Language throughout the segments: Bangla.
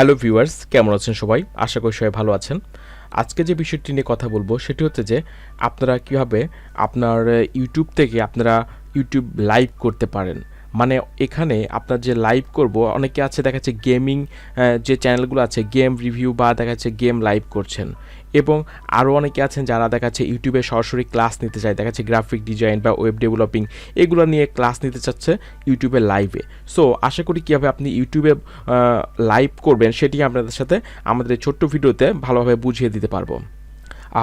হ্যালো ভিউয়ার্স, কেমন আছেন সবাই? আশা করি সবাই ভালো আছেন। আজকে যে বিষয়টি নিয়ে কথা বলব, সেটি হচ্ছে যে আপনারা কীভাবে আপনার ইউটিউব থেকে আপনারা ইউটিউব লাইভ করতে পারেন। মানে এখানে আপনার যে লাইভ করব, অনেকে আছে, দেখা যাচ্ছে গেমিং যে চ্যানেলগুলো আছে গেম রিভিউ বা দেখা যাচ্ছে গেম লাইভ করছেন। এবং আরও অনেকে আছেন যারা দেখা যাচ্ছে ইউটিউবে সরাসরি ক্লাস নিতে চায়, দেখাচ্ছে গ্রাফিক ডিজাইন বা ওয়েব ডেভেলপিং এগুলো নিয়ে ক্লাস নিতে চাচ্ছে ইউটিউবে লাইভে সো আশা করি কীভাবে আপনি ইউটিউবে লাইভ করবেন, সেটি আপনাদের সাথে আমাদের ছোট্ট ভিডিওতে ভালোভাবে বুঝিয়ে দিতে পারব।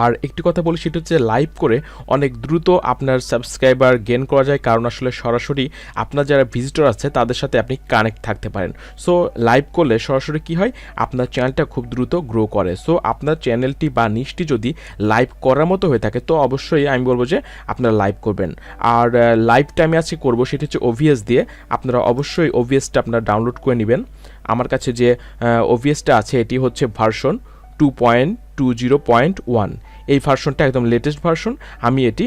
আর একটি কথা বলি, সেটা হচ্ছে লাইভ করে অনেক দ্রুত আপনার সাবস্ক্রাইবার গেন করা যায়, কারণ আসলে সরাসরি আপনার যারা ভিজিটর আছে, তাদের সাথে আপনি কানেক্ট থাকতে পারেন। সো লাইভ করলে সরাসরি কি হয়? আপনার চ্যানেলটা খুব দ্রুত গ্রো করে। সো আপনার চ্যানেলটি বা নিচটি যদি লাইভ করার মতো হয়ে থাকে, তো অবশ্যই আমি বলব যে আপনারা লাইভ করবেন। আর লাইভ টাইমে আজকে করব, সেটি হচ্ছে ওভিএস দিয়ে। আপনারা অবশ্যই ওভিএসটা আপনারা ডাউনলোড করে নেবেন। আমার কাছে যে ওভিএসটা আছে, এটি হচ্ছে version two point two zero point one এই ভার্সনটা একদম লেটেস্ট ভার্সন আমি এটি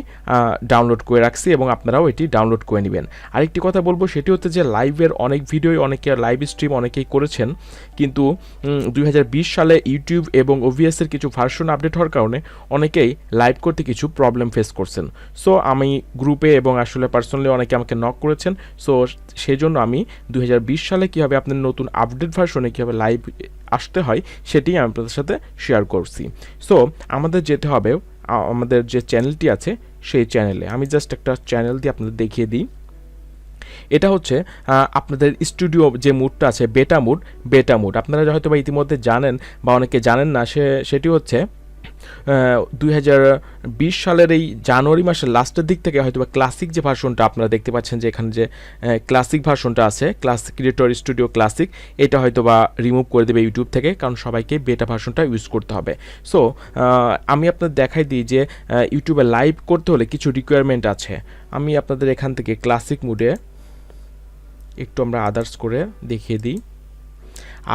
ডাউনলোড করে রাখছি এবং আপনারাও এটি ডাউনলোড করে নেবেন। আরেকটি কথা বলব, সেটি হচ্ছে যে লাইভের অনেক ভিডিওই অনেকে লাইভ স্ট্রিম অনেকেই করেছেন, কিন্তু দুই হাজার বিশ সালে ইউটিউব এবং ওভিএসের কিছু ভার্সন আপডেট হওয়ার কারণে অনেকেই লাইভ করতে কিছু প্রবলেম ফেস করছেন। সো আমি গ্রুপে এবং আসলে পার্সোনালি অনেকে আমাকে নক করেছেন। সো সেই জন্য আমি দুই হাজার বিশ সালে কীভাবে আপনার নতুন আপডেট ভার্সনে কীভাবে লাইভ আসতে হয় সেটি আমি আপনাদের সাথে শেয়ার করছি। সো আমাদের যেতে হবে আমাদের যে চ্যানেলটি আছে, সেই চ্যানেলে আমি জাস্ট একটা চ্যানেল দিয়ে আপনাদের দেখিয়ে দিই। এটা হচ্ছে আপনাদের স্টুডিও যে মুডটা আছে বেটা মুড বেটা মুড আপনারা হয়তো বা ইতিমধ্যে জানেন বা অনেকে জানেন না, সে, সেটি হচ্ছে দু হাজার বিশ সালের এই জানুয়ারি মাসের লাস্টের দিক থেকে হয়তো ক্লাসিক যে ভার্সনটা আপনারা দেখতে পাচ্ছেন যে এখানে যে ক্লাসিক ভার্সনটা আছে ক্লাসিক ক্রিয়েটর স্টুডিও ক্লাসিক এটা হয়তো বা রিমুভ করে দেবে ইউটিউব থেকে, কারণ সবাইকে বেটা ভার্সনটা ইউজ করতে হবে। সো আমি আপনাদের দেখাই দিই যে ইউটিউবে লাইভ করতে হলে কিছু রিকোয়ারমেন্ট আছে। আমি আপনাদের এখান থেকে ক্লাসিক মুডে একটু আমরা আদার্স করে দেখিয়ে দিই।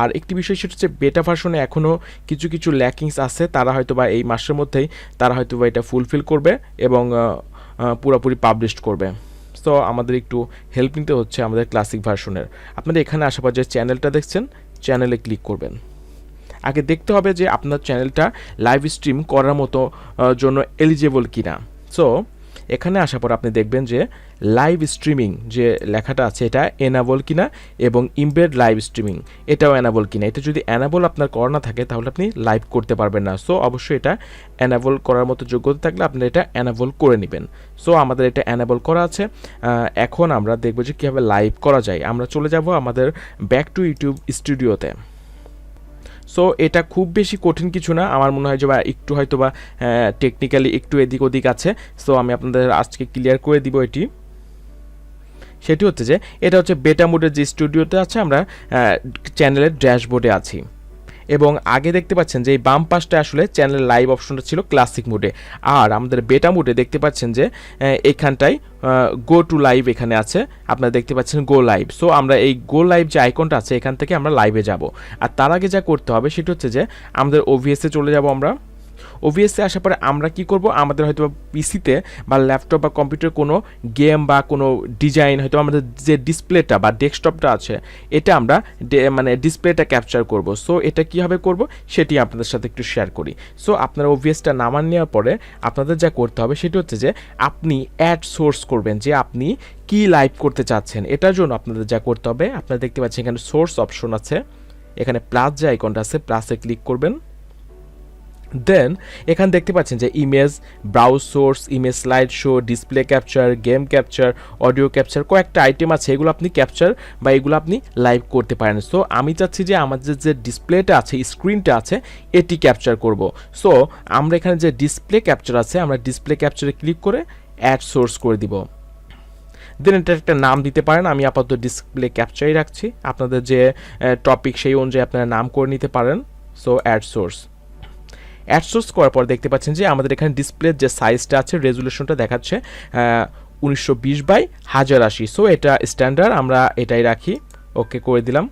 আর একটি বিষয় সেটা হচ্ছে বেটা ভার্সনে এখনও কিছু কিছু ল্যাকিংস আছে, তারা হয়তো বা এই মাসের মধ্যেই তারা হয়তো বা এটা ফুলফিল করবে এবং পুরোপুরি পাবলিশ করবে। সো আমাদের একটু হেল্প নিতে হচ্ছে আমাদের ক্লাসিক ভার্সনের আপনাদের এখানে আসার যে চ্যানেলটা দেখছেন চ্যানেলে ক্লিক করবেন। আগে দেখতে হবে যে আপনার চ্যানেলটা লাইভ স্ট্রিম করার মতো জন্য এলিজেবল কিনা। সো এখানে আসার পর আপনি দেখবেন যে লাইভ স্ট্রিমিং যে লেখাটা আছে, এটা এনাবল কিনা এবং ইমবেড লাইভ স্ট্রিমিং এটাও এনাবল কিনা। এটা যদি অ্যানাবল আপনার করা না থাকে, তাহলে আপনি লাইভ করতে পারবেন না। সো অবশ্যই এটা অ্যানাবল করার মতো যোগ্যতা থাকলে আপনি এটা অ্যানাবল করে নেবেন। সো আমাদের এটা অ্যানাবল করা আছে। এখন আমরা দেখব যে কীভাবে লাইভ করা যায়। আমরা চলে যাব আমাদের ব্যাক টু ইউটিউব স্টুডিওতে সো এটা খুব বেশি কঠিন কিছু না। আমার মনে হয় যে বা একটু হয়তো বা টেকনিক্যালি একটু এদিক ওদিক আছে। সো আমি আপনাদের আজকে ক্লিয়ার করে দিব এটি। সেটি হচ্ছে যে, এটা হচ্ছে বেটা মোডের যে স্টুডিওতে আছে আমরা চ্যানেলের ড্যাশবোর্ডে আছি। এবং আগে দেখতে পাচ্ছেন যে এই বাম পাশটা আসলে চ্যানেল লাইভ অপশনটা ছিল ক্লাসিক মোডে আর আমাদের বেটা মোডে দেখতে পাচ্ছেন যে এখানটায় গো টু লাইভ এখানে আছে। আপনারা দেখতে পাচ্ছেন গো লাইভ সো আমরা এই গো লাইভ যে আইকনটা আছে, এখান থেকে আমরা লাইভে যাব। আর তার আগে যা করতে হবে সেটা হচ্ছে যে, আমাদের ওভিএসে চলে যাব আমরা। ওভিএসে আসার পরে আমরা কি করব? আমাদের হয়তো পিসিতে বা ল্যাপটপ বা কম্পিউটার কোনো গেম বা কোনো ডিজাইন হয়তো আমাদের যে ডিসপ্লেটা বা ডেস্কটপটা আছে, এটা আমরা মানে ডিসপ্লেটা ক্যাপচার করব। সো এটা কীভাবে করব? সেটি আপনাদের সাথে একটু শেয়ার করি। সো আপনারা ওভিএসটা নামান নেওয়ার পরে আপনাদের যা করতে হবে সেটি হচ্ছে যে, আপনি অ্যাড সোর্স করবেন, যে আপনি কি লাইভ করতে চাচ্ছেন। এটার জন্য আপনাদের যা করতে হবে, আপনারা দেখতে পাচ্ছেন এখানে সোর্স অপশন আছে। এখানে প্লাস যে আইকনটা আছে প্লাসে ক্লিক করবেন। দেন এখানে দেখতে পাচ্ছেন যে image browse source image slide show display capture game capture audio capture কয়েকটা আইটেম আছে, এগুলো আপনি ক্যাপচার বা এগুলো আপনি লাইভ করতে পারেন। সো আমি চাচ্ছি যে আমাদের যে ডিসপ্লেটা আছে স্ক্রিনটা আছে, এটি ক্যাপচার করব। সো আমরা এখানে যে ডিসপ্লে ক্যাপচার আছে, আমরা ডিসপ্লে ক্যাপচারে ক্লিক করে অ্যাড সোর্স করে দিব। দেন এটা একটা নাম দিতে পারেন, আমি আপাতত ডিসপ্লে ক্যাপচারই রাখছি। আপনাদের যে টপিক সেই অনুযায়ী আপনারা নাম করে নিতে পারেন। সো অ্যাড সোর্স অ্যাডসোর্স করার পর দেখতে পাচ্ছেন যে আমাদের এখানে ডিসপ্লের যে সাইজটা আছে রেজুলেশনটা দেখাচ্ছে উনিশশো বিশ বাই হাজার আশি। সো এটা স্ট্যান্ডার্ড আমরা এটাই রাখি। ওকে করে দিলাম।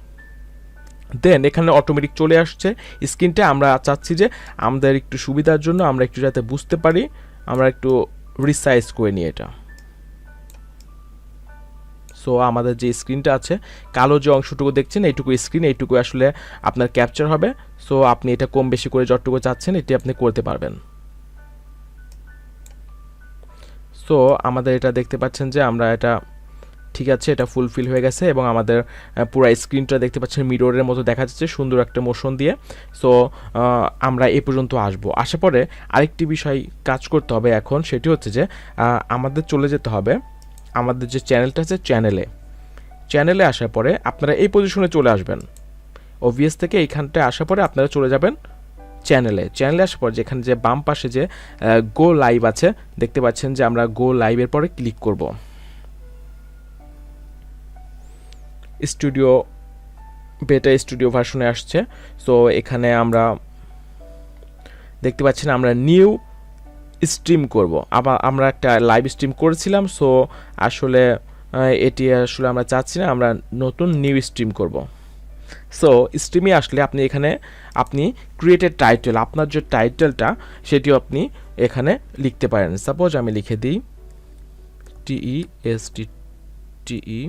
দেন এখানে অটোমেটিক চলে আসছে। স্ক্রিনটা আমরা চাচ্ছি যে আমাদের একটু সুবিধার জন্য আমরা একটু যাতে বুঝতে পারি, আমরা একটু রিসাইজ করে নিই এটা। সো আমাদের যে স্ক্রিনটা আছে, কালো যে অংশটুকু দেখছেন, এইটুকু স্ক্রিন এইটুকু আসলে আপনার ক্যাপচার হবে। সো আপনি এটা কম বেশি করে যতটুকু চাচ্ছেন, এটি আপনি করতে পারবেন। সো আমাদের এটা দেখতে পাচ্ছেন যে আমরা এটা ঠিক আছে, এটা ফুলফিল হয়ে গেছে এবং আমাদের পুরো স্ক্রিনটা দেখতে পাচ্ছেন মিররের মতো দেখা যাচ্ছে সুন্দর একটা মোশন দিয়ে। সো আমরা এ পর্যন্ত আসব। আসার পরে আরেকটি বিষয় কাজ করতে হবে এখন, সেটি হচ্ছে যে আমাদের চলে যেতে হবে। আমাদের যে চ্যানেলটা আছে চ্যানেলে। চ্যানেলে আসার পরে আপনারা এই পজিশনে চলে আসবেন। ওভিএস থেকে এইখানটায় আসার পরে আপনারা চলে যাবেন চ্যানেলে। চ্যানেলে আসার পর যেখানে যে বাম পাশে যে গো লাইভ আছে, দেখতে পাচ্ছেন যে আমরা গো লাইভের পরে ক্লিক করব। স্টুডিও বেটা স্টুডিও ভার্সনে আসছে। সো এখানে আমরা দেখতে পাচ্ছেন আমরা নিউ স্ট্রিম করব। আবার আমরা একটা লাইভ স্ট্রিম করেছিলাম সো আসলে এটি আসলে আমরা চাচ্ছি না, আমরা নতুন নিউ স্ট্রিম করব। সো স্ট্রিমে আসলে আপনি এখানে, আপনি ক্রিয়েটেড টাইটেল আপনার যে টাইটেলটা সেটিও আপনি এখানে লিখতে পারেন। সাপোজ আমি লিখে দিই T E S T T E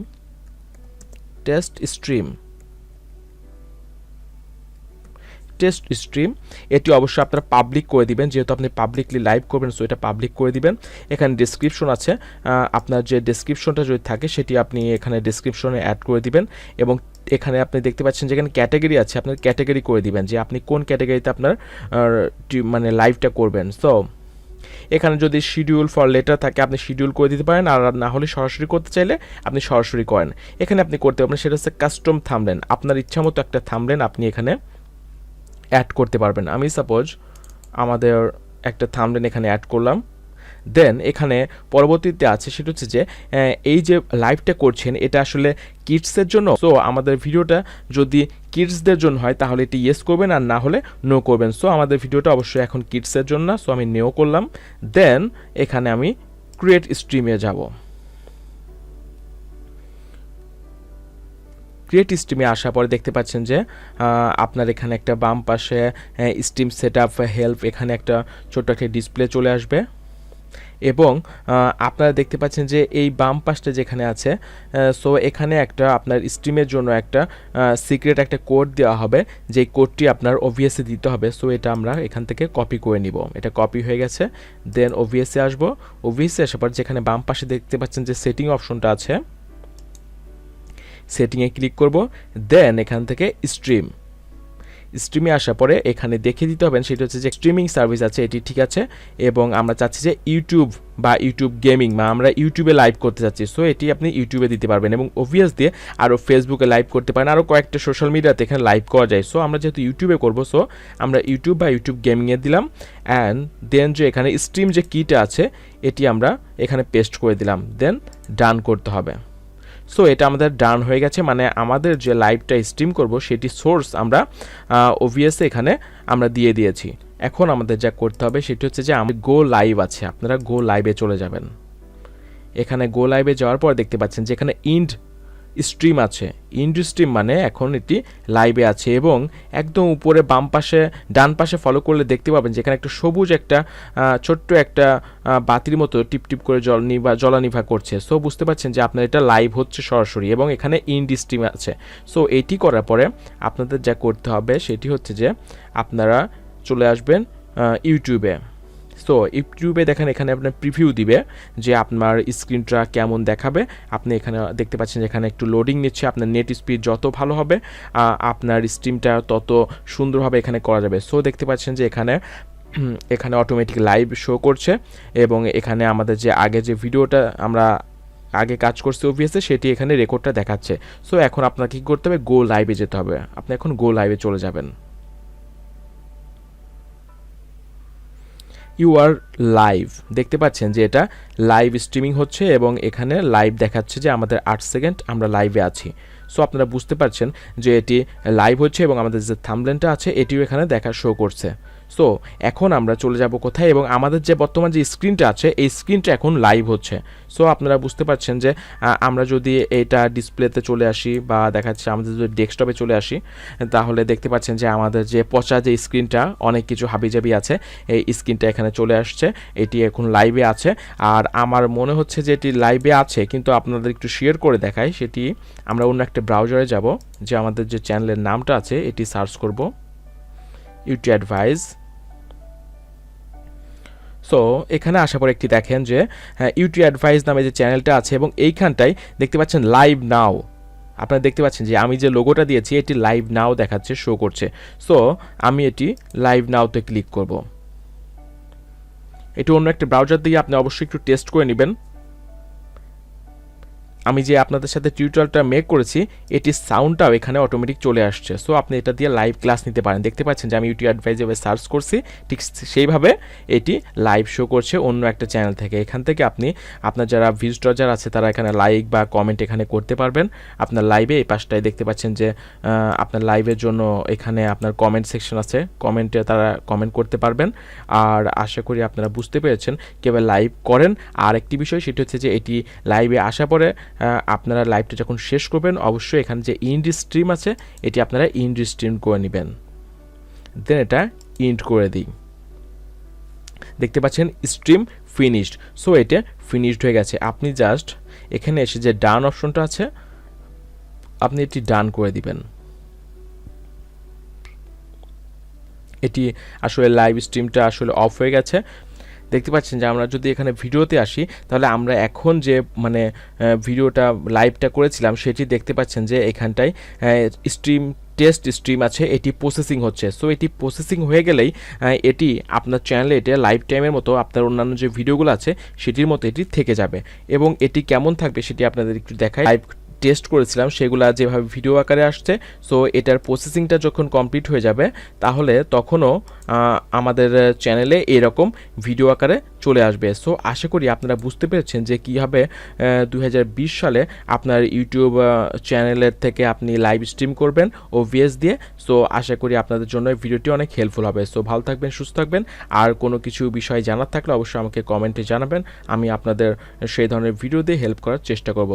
test stream test stream, এটি অবশ্যই আপনারা পাবলিক করে দিবেন। যেহেতু আপনি পাবলিকলি লাইভ করবেন সো এটা পাবলিক করে দিবেন। এখানে ডিসক্রিপশন আছে। আপনার যে ডিসক্রিপশনটা যদি থাকে, সেটি আপনি এখানে ডিসক্রিপশনে অ্যাড করে দিবেন এবং এখানে আপনি দেখতে পাচ্ছেন যেখানে ক্যাটাগরি আছে, আপনার ক্যাটাগরি করে দিবেন যে আপনি কোন ক্যাটাগরিতে আপনার মানে লাইভটা করবেন। সো এখানে যদি শিডিউল ফর লেটার থাকে, আপনি শিডিউল করে দিতে পারেন। আর না হলে সরাসরি করতে চাইলে আপনি সরাসরি করেন। এখানে আপনি করতে পারবেন, সেটা হচ্ছে কাস্টম থামলেন আপনার ইচ্ছা মতো একটা থামলেন আপনি এখানে অ্যাড করতে পারবেন। আমি সাপোজ আমাদের একটা থামলেন এখানে অ্যাড করলাম। দেন এখানে পরবর্তীতে আছে, সেটা হচ্ছে যে এই যে লাইভটা করছেন, এটা আসলে কিডসের জন্য? সো আমাদের ভিডিওটা যদি কিডসদের জন্য হয়, তাহলে এটি ইয়েস করবেন, আর না হলে নো করবেন। সো আমাদের ভিডিওটা অবশ্যই এখন কিডসের জন্য সো আমি নেও করলাম। দেন এখানে আমি ক্রিয়েট স্ট্রিমে যাব। ক্রিয়েট স্ট্রিমে আসার পরে দেখতে পাচ্ছেন যে আপনার এখানে একটা বাম পাশে স্টিম সেট আপ হেল্প এখানে একটা ছোট্ট একটা ডিসপ্লে চলে আসবে। এবং আপনারা দেখতে পাচ্ছেন যে এই বাম পাশটা যেখানে আছে সো এখানে একটা আপনার স্ট্রিমের জন্য একটা সিক্রেট একটা কোড দেওয়া হবে। যে কোডটি আপনার ওভিএসে দিতে হবে। সো এটা আমরা এখান থেকে কপি করে নিব। এটা কপি হয়ে গেছে। দেন ওভিএসে আসব। ওভিএসে আসার পর যেখানে বাম পাশে দেখতে পাচ্ছেন যে সেটিং অপশনটা আছে সেটিংয়ে ক্লিক করব, দেন এখান থেকে স্ট্রিম। স্ট্রিমে আসার পরে এখানে দেখে দিতে হবে, সেটা হচ্ছে যে স্ট্রিমিং সার্ভিস আছে, এটি ঠিক আছে, এবং আমরা চাচ্ছি যে ইউটিউব বা ইউটিউব গেমিং, বা আমরা ইউটিউবে লাইভ করতে চাচ্ছি। সো এটি আপনি ইউটিউবে দিতে পারবেন এবং অবভিয়াস দিয়ে আরও ফেসবুকে লাইভ করতে পারেন, আরও কয়েকটা সোশ্যাল মিডিয়াতে এখানে লাইভ করা যায়। সো আমরা যেহেতু ইউটিউবে করব, সো আমরা ইউটিউব বা ইউটিউব গেমিংয়ে দিলাম অ্যান্ড দেন যে এখানে স্ট্রিম যে কিটা আছে, এটি আমরা এখানে পেস্ট করে দিলাম দেন ডান করতে হবে। সো এটা আমাদের ডান হয়ে গেছে মানে আমাদের যে লাইভটা স্ট্রিম করব, সেটি সোর্স আমরা ওভিএসে এখানে আমরা দিয়ে দিয়েছি। এখন আমাদের যা করতে হবে, সেটি হচ্ছে যে আমি গো লাইভ আছে, আপনারা গো লাইভে চলে যাবেন। এখানে গো লাইভে যাওয়ার পর দেখতে পাচ্ছেন যে এখানে ইন্ড স্ট্রিম আছে। ইন্ড স্ট্রিম মানে এখন এটি লাইভে আছে এবং একদম উপরে বাম পাশে, ডান পাশে ফলো করলে দেখতে পাবেন যেখানে একটা সবুজ একটা ছোট্ট একটা বাতির মতো টিপ টিপ করে জল নিভা, জলানিভা করছে। সো বুঝতে পারছেন যে আপনার এটা লাইভ হচ্ছে সরাসরি এবং এখানে ইন্ড স্ট্রিম আছে। সো এটি করার পরে আপনাদের যা করতে হবে সেটি হচ্ছে যে আপনারা চলে আসবেন ইউটিউবে সো ইউটিউবে দেখেন, এখানে আপনার প্রিভিউ দিবে যে আপনার স্ক্রিনটা কেমন দেখাবে। আপনি এখানে দেখতে পাচ্ছেন এখানে একটু লোডিং নিচ্ছে, আপনার নেট স্পিড যত ভালো হবে আপনার স্ট্রিমটা তত সুন্দরভাবে এখানে করা যাবে। সো দেখতে পাচ্ছেন যে এখানে এখানে অটোমেটিক লাইভ শো করছে এবং এখানে আমাদের যে আগে যে ভিডিওটা আমরা আগে কাজ করছে ওভিএসে সেটি এখানে রেকর্ডটা দেখাচ্ছে। সো এখন আপনাকে কী করতে হবে? গো লাইভে যেতে হবে। আপনি এখন গো লাইভে চলে যাবেন। You are live. দেখতে পাচ্ছেন যে এটা লাইভ স্ট্রিমিং হচ্ছে এবং এখানে লাইভ দেখাচ্ছে যে আমাদের আট সেকেন্ড আমরা লাইভে আছি। সো আপনারা বুঝতে পারছেন যে এটি লাইভ হচ্ছে এবং আমাদের যে থামলেনটা আছে, এটিও এখানে দেখা শো করছে। সো এখন আমরা চলে যাব কোথায় এবং আমাদের যে বর্তমান যে স্ক্রিনটা আছে, এই স্ক্রিনটা এখন লাইভ হচ্ছে। সো আপনারা বুঝতে পারছেন যে আমরা যদি এটা ডিসপ্লেতে চলে আসি বা দেখা যাচ্ছে আমাদের যদি ডেস্কটপে চলে আসি, তাহলে দেখতে পাচ্ছেন যে আমাদের যে পচা যে স্ক্রিনটা, অনেক কিছু হাবিজাবি আছে। এই স্ক্রিনটা এখানে চলে আসছে, এটি এখন লাইভে আছে। আর আমার মনে হচ্ছে যে এটি লাইভে আছে, কিন্তু আপনাদের একটু শেয়ার করে দেখাই। সেটি আমরা অন্য একটা ব্রাউজারে যাব, যে আমাদের যে চ্যানেলের নামটা আছে, এটি সার্চ করব। ইউটি অ্যাডভাইস সো এখানে আসার পর একটি দেখেন যে ইউটি অ্যাডভাইস নামে যে চ্যানেলটা আছে এবং এইখানটায় দেখতে পাচ্ছেন লাইভ নাও আপনারা দেখতে পাচ্ছেন যে আমি যে লোগোটা দিয়েছি, এটি লাইভ নাও দেখাচ্ছে শো করছে। সো আমি এটি লাইভ নাওতে ক্লিক করব। এটি অন্য একটা ব্রাউজার দিয়ে আপনি অবশ্যই একটু টেস্ট করে নেবেন। আমি যে আপনাদের সাথে টিউটোরিয়ালটা মেক করেছি এটির সাউন্ডটাও এখানে অটোমেটিক চলে আসছে। সো আপনি এটা দিয়ে লাইভ ক্লাস নিতে পারেন। দেখতে পাচ্ছেন যে আমি ইউটিউব অ্যাডভাইজে সার্চ করছি, ঠিক সেইভাবে এটি লাইভ শো করছে অন্য একটা চ্যানেল থেকে। এখান থেকে আপনি, আপনার যারা ভিজিটর যারা আছে, তারা এখানে লাইক বা কমেন্ট এখানে করতে পারবেন। আপনার লাইভে এই পাশটায় দেখতে পাচ্ছেন যে আপনার লাইভের জন্য এখানে আপনার কমেন্ট সেকশন আছে। কমেন্টে তারা কমেন্ট করতে পারবেন। আর আশা করি আপনারা বুঝতে পেরেছেন কীভাবে লাইভ করেন। আর একটি বিষয় সেটি হচ্ছে যে, এটি লাইভে আসা পরে আপনারা লাইভটা যখন শেষ করবেন, অবশ্যই এখানে যে ইন্ড স্ট্রিম আছে, এটি আপনারা ইন্ড স্ট্রিম করে নেবেন। দেন এটা ইন্ড করে দিই। দেখতে পাচ্ছেন স্ট্রিম ফিনিশড সো এটা ফিনিশড হয়ে গেছে। আপনি জাস্ট এখানে এসে যে ডান অপশনটা আছে, আপনি এটি ডান করে দিবেন। এটি আসলে লাইভ স্ট্রিমটা আসলে অফ হয়ে গেছে। দেখতে পাচ্ছেন যে আমরা যদি এখানে ভিডিওতে আসি, তাহলে আমরা এখন যে মানে ভিডিওটা লাইভটা করেছিলাম, সেটি দেখতে পাচ্ছেন যে এখানটায় স্ট্রিম টেস্ট স্ট্রিম আছে, এটি প্রসেসিং হচ্ছে। সো এটি প্রসেসিং হয়ে গেলেই এটি আপনার চ্যানেলে এটা লাইভ টাইমের মতো আপনার অন্যান্য যে ভিডিওগুলো আছে, সেটির মতো এটি থেকে যাবে। এবং এটি কেমন থাকবে, সেটি আপনাদের একটু দেখায় লাইভ টেস্ট করেছিলাম, সেগুলা যেভাবে ভিডিও আকারে আসছে সো এটার প্রসেসিংটা যখন কমপ্লিট হয়ে যাবে, তাহলে তখনও আমাদের চ্যানেলে এরকম ভিডিও আকারে চলে আসবে। সো আশা করি আপনারা বুঝতে পেরেছেন যে কীভাবে দু হাজার বিশ সালে আপনার ইউটিউব চ্যানেলের থেকে আপনি লাইভ স্ট্রিম করবেন ও ভিএস দিয়ে। সো আশা করি আপনাদের জন্য ভিডিওটি অনেক হেল্পফুল হবে। সো ভালো থাকবেন, সুস্থ থাকবেন। আর কোনো কিছু বিষয় জানার থাকলে অবশ্যই আমাকে কমেন্টে জানাবেন। আমি আপনাদের সেই ধরনের ভিডিও দিয়ে হেল্প করার চেষ্টা করব।